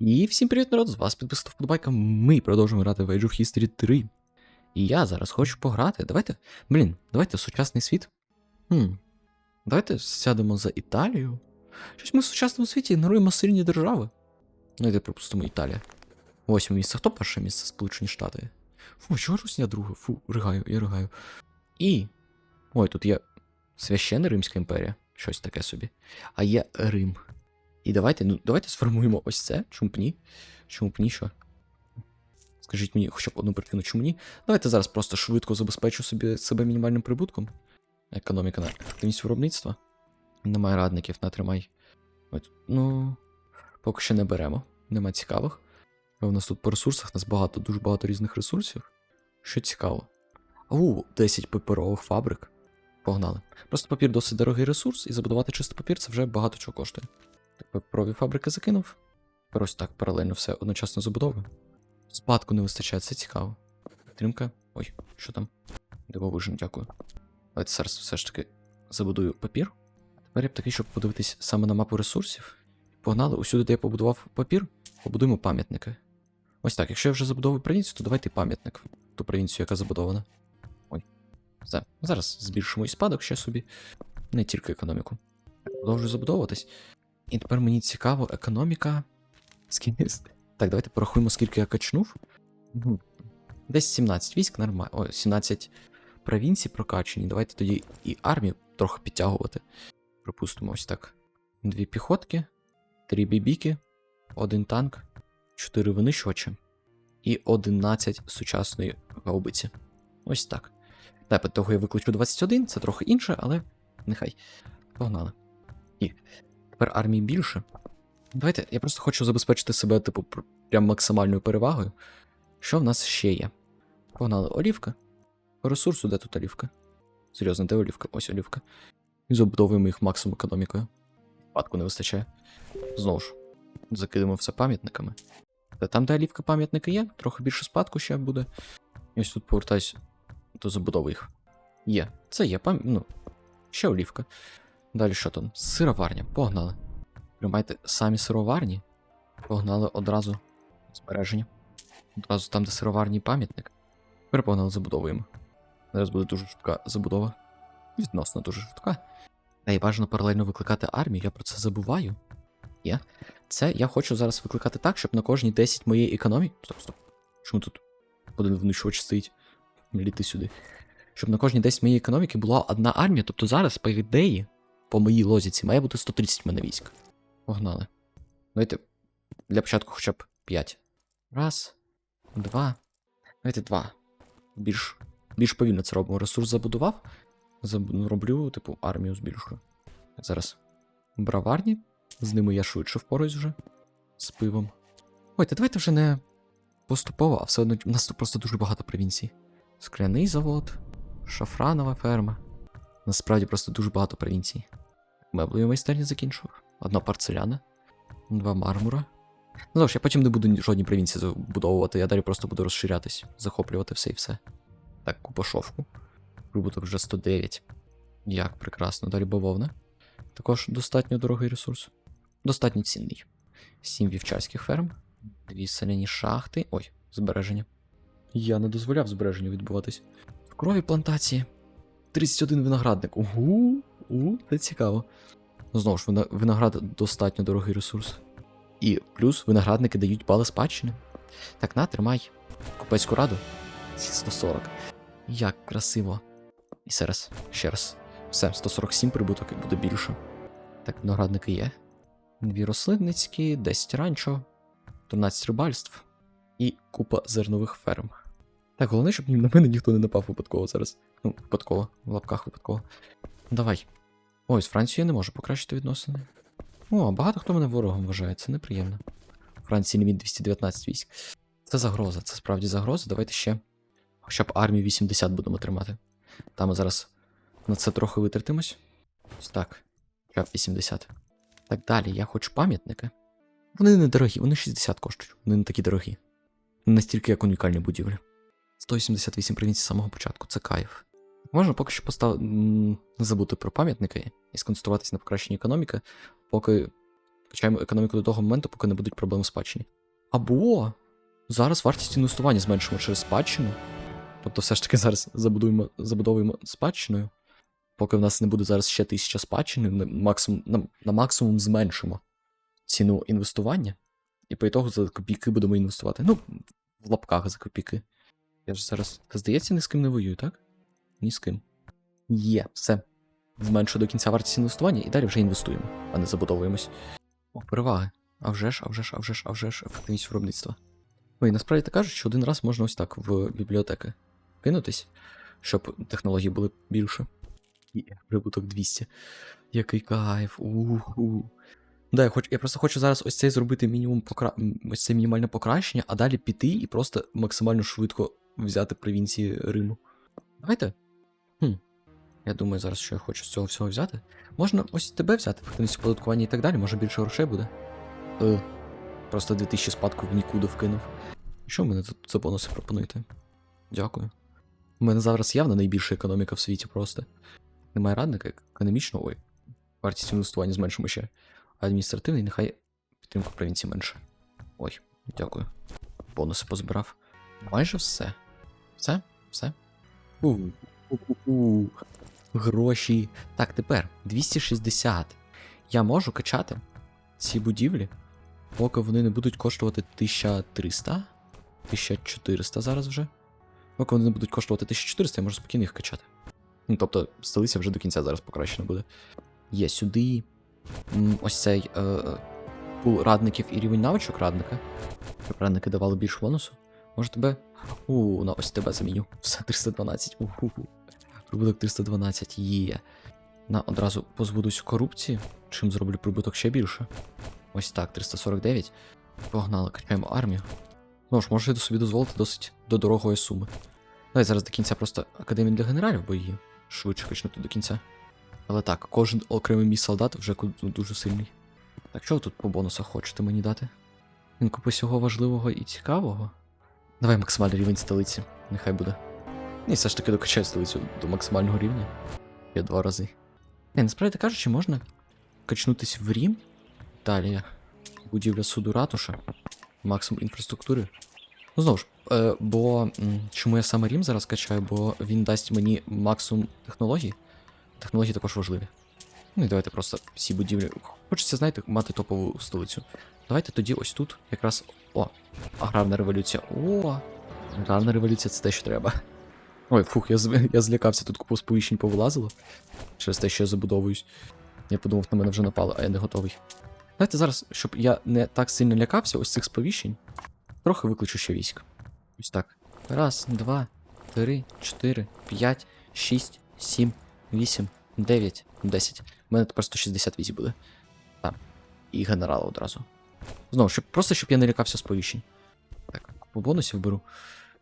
І всім привіт, народ! З вас підписав вподобайка. Ми продовжуємо грати в Age of History 3. І я зараз хочу пограти. Давайте. Блін, давайте сучасний світ. Хм. Давайте сядемо за Італію. Щось ми в сучасному світі ігноруємо сильні держави. Йде, припустимо, Італія. Восьме місце. Хто перше місце? Сполучені Штати. Фу, чого Русня друге? Фу, ригаю, я ригаю. І. Ой, тут є священна Римська імперія. Щось таке собі. А є Рим. І давайте, ну, давайте сформуємо ось це. Чому б ні? Чому б ні, що? Скажіть мені, хоча б одну прикину, чому ні? Давайте зараз просто швидко забезпечу собі себе мінімальним прибутком. Економіка на ефективність виробництва. Немає радників, натримай. От, ну, поки що не беремо. Нема цікавих. У нас тут по ресурсах, нас багато, дуже багато різних ресурсів. Що цікаво. У, 10 паперових фабрик. Погнали. Просто папір досить дорогий ресурс, і забудувати чистий папір це вже багато чого коштує. Так, паперові фабрики закинув. Тепер так паралельно все одночасно забудовую. Спадку не вистачає, це цікаво. Підтримка. Ой, що там? Дивовижно, дякую. Давайте зараз все ж таки забудую папір. Тепер я б такий, щоб подивитись саме на мапу ресурсів. Погнали, усюди, де я побудував папір, побудуємо пам'ятники. Ось так, якщо я вже забудовую провінцію, то давайте пам'ятник. Ту провінцію, яка забудована. Ой. Все. Зараз збільшимо і спадок ще собі. Не тільки економіку. Продовжую забудовуватись. І тепер мені цікаво, економіка. Скільки. Так, давайте порахуємо, скільки я качнув. Десь 17 військ нормально. Ой, 17 провінцій прокачені. Давайте тоді і армію трохи підтягувати. Припустимо, ось так. Дві піхотки, три бібіки, один танк, чотири винищувачі і 11 сучасної гаубиці. Ось так. Так, того я викличу 21, це трохи інше, але нехай. Погнали. І тепер армії більше. Давайте, я просто хочу забезпечити себе, типу, прям максимальною перевагою. Що в нас ще є? Погнали, олівка. По ресурсу, де тут олівка? Серйозно, де олівка? Ось олівка. І забудовуємо їх максимум економікою. Спадку не вистачає. Знову ж, закидемо все пам'ятниками. Та там, де олівка пам'ятники є, трохи більше спадку ще буде. І ось тут повертаюсь до забудови їх. Є. Це є пам... Ну, ще олівка. Далі що там? Сироварня, погнали. Приймайте самі сироварні. Погнали одразу збереження. Одразу там, де сироварній пам'ятник. Тепер погнали забудовуємо. Зараз буде дуже швидка забудова. Відносно дуже швидка. Та й бажано паралельно викликати армію, я про це забуваю. Є. Це я хочу зараз викликати так, щоб на кожній 10 моєї економіки. Стоп, стоп. Чому тут один внищувач стоїть? Літи сюди. Щоб на кожній 10 моєї економіки була одна армія, тобто зараз, по ідеї, по моїй лозіці, має бути 130 в мене військ. Погнали. Давайте для початку хоча б 5. Раз, два. Давайте два. Більш, більш повільно це робимо. Ресурс забудував. Заб... Роблю, типу, армію збільшую. Зараз. Браварні. З ними я швидше впораюсь вже. З пивом. Ой, та давайте вже не поступово, а все одно у нас тут просто дуже багато провінцій. Скляний завод, шафранова ферма. Насправді просто дуже багато провінцій. Меблею майстерні закінчив. Одна парцеляна, два мармура. Ну, знову ж, я потім не буду жодні провінції забудовувати, я далі просто буду розширятись, захоплювати все і все. Так, купа шовку. Прибуток вже 109. Як прекрасно. Далі бавовна. Також достатньо дорогий ресурс. Достатньо цінний. Сім вівчарських ферм, дві соляні шахти. Ой, збереження. Я не дозволяв збереженню відбуватись. В крові плантації. 31 виноградник. Угу, у, це цікаво. Ну, Знову ж, виноград достатньо дорогий ресурс. І плюс виноградники дають бали спадщини. Так, на, тримай. Купецьку раду. 140. Як красиво. І ще раз, ще раз. Все, 147 прибуток і буде більше. Так, виноградники є. Дві рослинницькі, 10 ранчо, 13 рибальств і купа зернових ферм. Так, головне, щоб на мене ніхто не напав випадково зараз. Ну, випадково, в лапках випадково. Давай. Ой, з Францією я не можу покращити відносини. О, багато хто мене ворогом вважає, це неприємно. Франції ліміт 219 військ. Це загроза, це справді загроза. Давайте ще. Хоча б армію 80 будемо тримати. Там ми зараз на це трохи витратимось. Ось так. Хоча б 80. Так далі, я хочу пам'ятники. Вони недорогі, вони 60 коштують, вони не такі дорогі. Не настільки як унікальні будівлі. 188 провінцій з самого початку, це кайф. Можна поки що постав... забути про пам'ятники і сконцентруватися на покращенні економіки, поки качаємо економіку до того моменту, поки не будуть проблем в спадщині. Або зараз вартість інвестування зменшимо через спадщину. Тобто, все ж таки зараз забудуємо, забудовуємо спадщиною. Поки в нас не буде зараз ще тисяча спадщини, на максимум, на, на максимум зменшимо ціну інвестування. І по ітогу за копійки будемо інвестувати. Ну, в лапках за копійки. Я ж зараз. Здається, ні з ким не воюю, так? Ні з ким. Є, все. Зменшую до кінця вартість інвестування і далі вже інвестуємо, а не забудовуємось. О, переваги. А вже ж, а вже ж, а вже ж, а вже ж, ефективність виробництва. Ой, насправді так кажуть, що один раз можна ось так в бібліотеки кинутись, щоб технології були більше. І прибуток 200. Який кайф. Уху. Да, я, хочу, я просто хочу зараз ось цей зробити мінімум покра... ось це мінімальне покращення, а далі піти і просто максимально швидко взяти провінції Риму. Давайте. Хм. Я думаю, зараз що я хочу з цього всього взяти. Можна ось тебе взяти, ефективність оподаткування і так далі, може більше грошей буде. Е, просто 2000 спадку в нікуди вкинув. Що ви мене тут за бонуси пропонуєте? Дякую. У мене зараз явно найбільша економіка в світі просто. Немає радника економічно, ой. Вартість інвестування зменшимо ще. А адміністративний нехай підтримку провінції менше. Ой, дякую. Бонуси позбирав. Майже все. Все? Все? У-у-у. Гроші. Так, тепер 260. Я можу качати ці будівлі, поки вони не будуть коштувати 1300, 1400 зараз вже. Поки вони не будуть коштувати 1400, я можу спокійно їх качати. Ну, тобто, столиця вже до кінця зараз покращена буде. Є сюди. Ось цей е, пул радників і рівень навичок радника. Щоб радники давали більше бонусу. Може тебе. У, на ось тебе заміню. Все 312. Уху. Прибуток 312 є. На одразу позбудусь корупції, чим зроблю прибуток ще більше. Ось так, 349. Погнали, качаємо армію. Ну ж, можу собі дозволити досить до дорогої суми. Давай зараз до кінця просто академію для генералів, бо її швидше качнути до кінця. Але так, кожен окремий мій солдат вже дуже сильний. Так що ви тут по бонусах хочете мені дати? Він купи всього важливого і цікавого. Давай максимальний рівень столиці, нехай буде. І все ж таки докачаю столицю до максимального рівня. Я два рази. Не, насправді кажучи, можна качнутись в Рім. Далі будівля суду ратуша, максимум інфраструктури. Ну знову ж, е, бо чому я саме Рім зараз качаю, бо він дасть мені максимум технологій. Технології також важливі. Ну і давайте просто всі будівлі. Хочеться, знаєте, мати топову столицю. Давайте тоді ось тут якраз. О, аграрна революція. О! Аграрна революція це те, що треба. Ой, фух, я, я злякався, тут купу сповіщень повилазило. Через те, що я забудовуюсь. Я подумав, на мене вже напали, а я не готовий. Давайте зараз, щоб я не так сильно лякався ось цих сповіщень, трохи викличу ще військ. Ось так. Раз, два, три, чотири, п'ять, шість, сім, вісім, дев'ять, десять. У мене тепер 160 візі буде. Так. І генерала одразу. Знову, щоб, просто щоб я не лякався сповіщень. Так, по бонусів беру.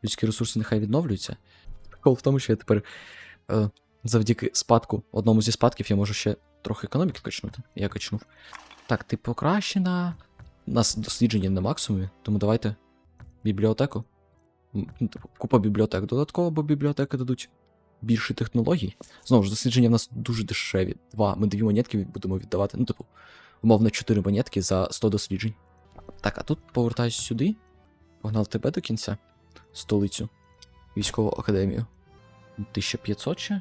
Людські ресурси нехай відновлюються. Прикол в тому, що я тепер е, завдяки спадку, одному зі спадків, я можу ще трохи економіки качнути. Я качнув. Так, ти покращена. У нас дослідження на максимумі, тому давайте бібліотеку. Ну, типу, Купа бібліотек додатково, бо бібліотеки дадуть більше технологій. Знову ж, дослідження в нас дуже дешеві. Два. Ми дві монетки будемо віддавати. Ну, типу, умовно, 4 монетки за 100 досліджень. Так, а тут повертаюсь сюди. Погнав тебе до кінця. Столицю. Військову академію. 1500 ще?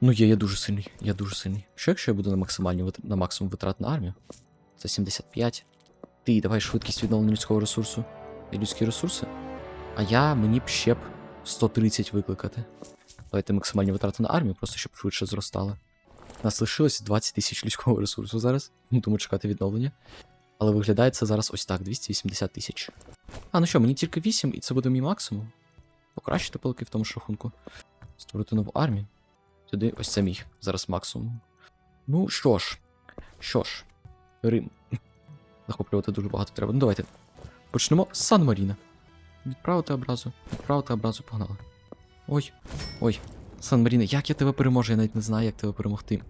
Ну, є, я дуже сильний. Я дуже сильний. Що якщо я буду на максимальні на максимум витрат на армію? Це 75. Ти давай швидкість відновлення людського ресурсу і людські ресурси. А я мені б ще б 130 викликати. Давайте максимальні витрати на армію, просто щоб швидше зростали. У нас лишилось 20 тисяч людського ресурсу зараз, ну, тому чекати відновлення. Але виглядає це зараз ось так: 280 тисяч. А, ну що, мені тільки 8, і це буде мій максимум. Покращити пилки в тому ж рахунку. Створити нову армію. Туди ось це мій зараз максимум. Ну що ж, що ж, Рим. Захоплювати дуже багато треба. Ну давайте. Почнемо з Сан Маріна. Відправити образу, відправити образу, погнали. Ой, ой, Сан Маріна, як я тебе переможу? Я навіть не знаю, як тебе перемогти.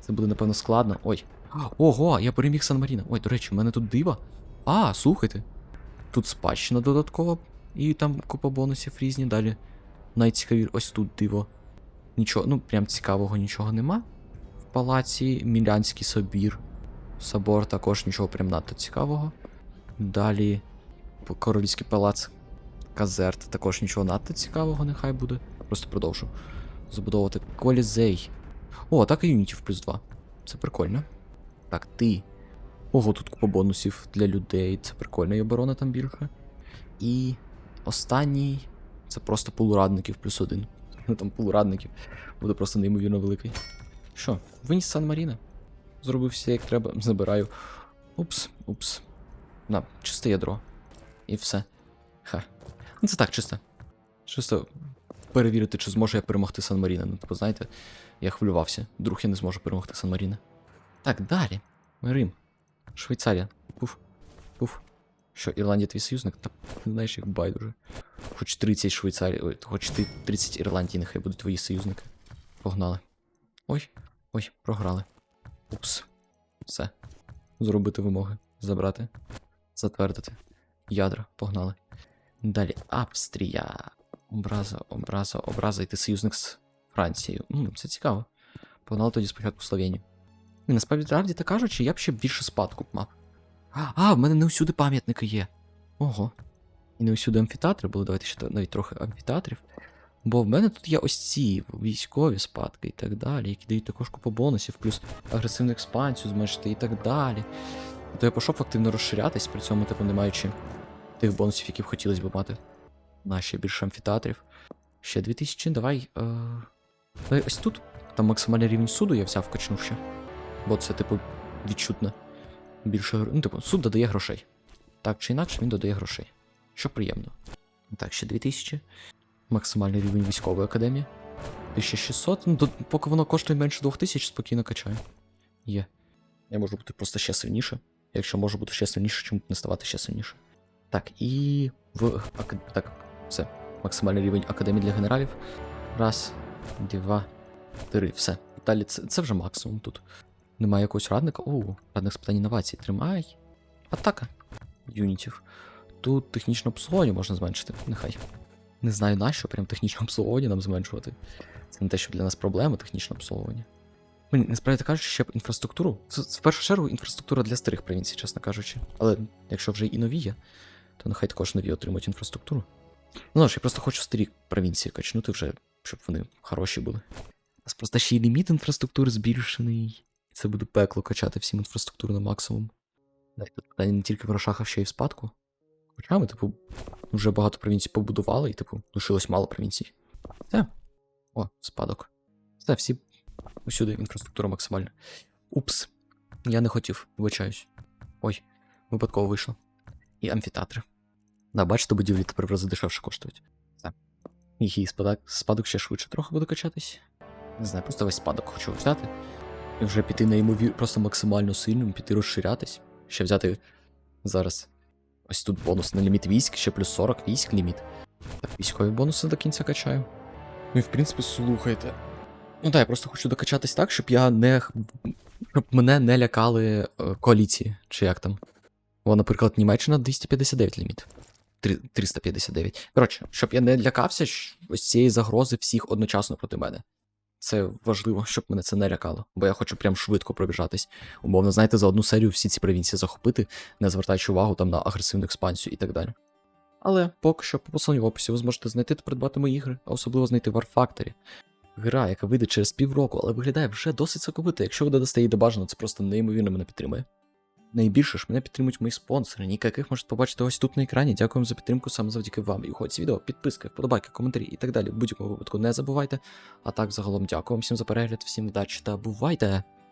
Це буде, напевно, складно. Ой. Ого, я переміг Сан Маріна. Ой, до речі, в мене тут диво. А, слухайте. Тут спадщина додаткова, і там купа бонусів різні. Далі. Найцікавіше, ось тут диво. Нічого, ну прям цікавого нічого нема. В палаці Мілянський собір. Собор також нічого прям надто цікавого. Далі Королівський палац Казерт також нічого надто цікавого, нехай буде. Просто продовжу. Забудовувати колізей. О, так і юнітів плюс 2. Це прикольно. Так, ти. Ого, тут купа бонусів для людей. Це прикольно, і оборона там більше. І останній. Це просто пул радників плюс один. Ну там пул радників буде просто неймовірно великий. Що, виніс Сан Маріна? Зробив все як треба, забираю. Упс, упс. На, чисте ядро. І все. Ха. Ну це так, чисто. Чисто перевірити, чи зможу я перемогти Сан Маріна. Ну, типу, знаєте, я хвилювався. Вдруг я не зможу перемогти Сан Маріна. Так, далі. Рим. Швейцарія. Пуф. Пуф. Що, Ірландія твій союзник? Та знаєш, як байдуже. Хоч 30 Швейцарії, хоч 30 Ірландії, нехай будуть твої союзники. Погнали. Ой, ой, програли. Упс. Все. Зробити вимоги. Забрати. Затвердити. Ядра, погнали. Далі Австрія. Образа, образа, образа, і ти союзник з Францією. М, це цікаво. Погнали тоді спочатку Словенію. І насправді правді так кажучи, я б ще більше спадку б мав. А, в мене не усюди пам'ятники є. Ого. І не усюди амфітеатри були, давайте ще навіть трохи амфітеатрів. Бо в мене тут є ось ці військові спадки і так далі, які дають також купу бонусів, плюс агресивну експансію зменшити і так далі. То я пішов активно розширятись, при цьому, типу, не маючи тих бонусів, які б хотілося б мати. На ще більше амфітеатрів. Ще 2000, давай. Е... Давай ось тут. Там максимальний рівень суду я взяв качнув ще. Бо це, типу, відчутно. Більше Ну, типу, суд додає грошей. Так чи інакше, він додає грошей. Що приємно. Так, ще 2000. Максимальний рівень військової академії. 1600. Ну, до- поки воно коштує менше 2000, спокійно качаю. Є. Я можу бути просто ще сильніше. Якщо можу бути ще сильніше, чому б не ставати ще сильніше. Так, і в так, все. Максимальний рівень академії для генералів. Раз, два, три. Все. Далі це, це вже максимум тут. Немає якогось радника. О, радник з питань інновацій. Тримай. Атака. Юнітів. Тут технічне обслуговування можна зменшити. Нехай. Не знаю нащо, прям технічне обслуговування нам зменшувати. Це не те, що для нас проблема, технічне обслуговування. Мені насправді кажучи, ще б інфраструктуру. В першу чергу інфраструктура для старих провінцій, чесно кажучи. Але якщо вже і нові є, то нехай також нові отримують інфраструктуру. Ну, ж, я просто хочу старі провінції качнути вже, щоб вони хороші були. У нас просто ще й ліміт інфраструктури збільшений. Це буде пекло качати всім інфраструктуру на максимум. Тут питання не тільки в грошах, а ще й в спадку. Хоча ми, типу, вже багато провінцій побудували, і, типу, лишилось мало провінцій. Все. О, спадок. Все, всі усюди інфраструктура максимальна. Упс. Я не хотів, вибачаюсь. Ой, випадково вийшло. І амфітеатри. Да, бачите, будівлі тепер в рази дешевше коштують. Все. І спадок, спадок ще швидше трохи буде качатись. Не знаю, просто весь спадок хочу взяти. І вже піти на ймовір, просто максимально сильним, піти розширятись. Ще взяти зараз. Ось тут бонус на ліміт військ, ще плюс 40 військ ліміт. Так, військові бонуси до кінця качаю. Ну і в принципі, слухайте. Ну так, я просто хочу докачатись так, щоб я не. щоб мене не лякали е, коаліції, чи як там. О, наприклад, Німеччина 259 ліміт. 359. Коротше, щоб я не лякався ось цієї загрози всіх одночасно проти мене. Це важливо, щоб мене це не лякало, бо я хочу прям швидко пробіжатись. Умовно, знаєте, за одну серію всі ці провінції захопити, не звертаючи увагу там на агресивну експансію і так далі. Але поки що по посиланню в описі ви зможете знайти та придбати мої ігри, а особливо знайти War Factory. Гра, яка вийде через півроку, але виглядає вже досить соковито. Якщо ви додасте її до бажано, це просто неймовірно мене підтримує. Найбільше ж мене підтримують мої спонсори, яких можете побачити ось тут на екрані. Дякую вам за підтримку саме завдяки вам. І хоч відео, підписка, вподобайки, коментарі і так далі. В будь-якому випадку не забувайте. А так, загалом, дякую вам всім за перегляд, всім вдачі та бувайте!